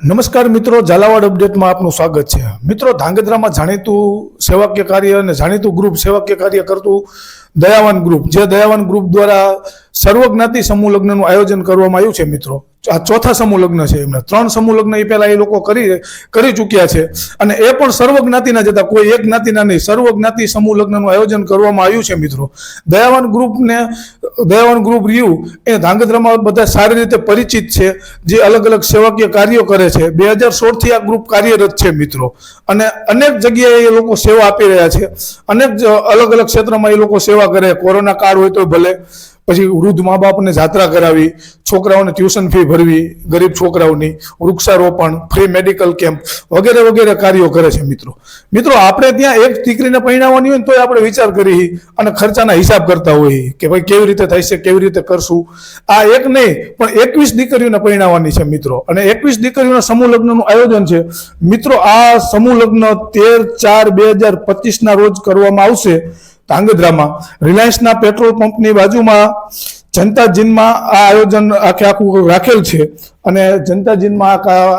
નમસ્કાર મિત્રો, ઝાલાવાડ અપડેટમાં આપનું સ્વાગત છે. મિત્રો, ધાંગધ્રામાં જાણીતું સેવાકીય કાર્ય અને જાણીતું ગ્રુપ સેવાકીય કાર્ય કરતું દયાવાન ગ્રુપ જે દયાવાન ગ્રુપ દ્વારા સર્વજ્ઞાતિ સમૂહ લગ્નનું આયોજન કરવામાં આવ્યું છે, મિત્રો. આ ચોથા સમૂહ લગ્ન છે એમના. ત્રણ સમૂહ લગ્ન એ પહેલા એ લોકો કરી કરી ચૂક્યા છે. અને એ પણ સર્વ જ્ઞાતિના જતા કોઈ એક જ્ઞાતિના નહીં. સર્વ જ્ઞાતિ સમૂહ લગ્નનું આયોજન કરવામાં આવ્યું છે, મિત્રો. દયાવાન ગ્રુપને દયાવાન ગ્રુપ રહ્યું એ ધાંગધ્રામાં બધા સારી રીતે પરિચિત છે, જે અલગ અલગ સેવાકીય કાર્યો કરે છે. બે હજાર સોળથી આ ગ્રુપ કાર્યરત છે, મિત્રો. અને અનેક જગ્યાએ એ લોકો સેવા આપી રહ્યા છે. અનેક અલગ અલગ ક્ષેત્રમાં એ લોકો સેવા કરે. કોરોના કાળ હોય તો ભલે. પછી વૃદ્ધ મા બાપને જાત્રા કરાવી, છોકરાઓને ટ્યુશન ફી ભરવી, ગરીબ છોકરાઓની વૃક્ષારોપણ ફ્રી મેડિકલ કેમ્પ વગેરે વગેરે કાર્યો કરે છે મિત્રો. મિત્રો, આપણે ત્યાં એક દીકરીને પરણાવવાની હોય ને તોય આપણે વિચાર કરી અને ખર્ચાના હિસાબ કરતા હોઈએ કે ભાઈ કેવી રીતે થાય છે, કેવી રીતે કરશું. આ એક નહીં, પણ એકવીસ દીકરીઓને પરણાવવાની છે મિત્રો. અને એકવીસ દીકરીઓના સમૂહ લગ્નનું આયોજન છે. મિત્રો, આ સમૂહ લગ્ન તેર ચાર બે હજાર પચીસના રોજ કરવામાં આવશે. ધાંગધ્રામાં. રિલાયન્સના પેટ્રોલ પંપની બાજુમાં જનતા જીનમાં આ આયોજન આખે આખું રાખેલ છે. અને જનતા જીનમાં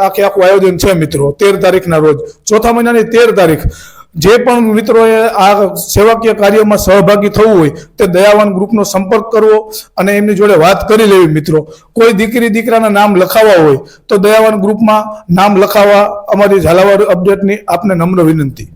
આખે આખું આયોજન છે મિત્રો, તેર તારીખના રોજ. ચોથા મહિનાની તેર તારીખ. જે પણ મિત્રોએ આ સેવાકીય કાર્યમાં સહભાગી થવું હોય, તે દયાવાન ગ્રુપનો સંપર્ક કરવો અને એમની જોડે વાત કરી લેવી મિત્રો. કોઈ દીકરી દીકરાના નામ લખાવવા હોય, તો દયાવાન ગ્રુપમાં નામ લખાવવા અમારી ઝાલાવાડ અપડેટની આપને નમ્ર વિનંતી.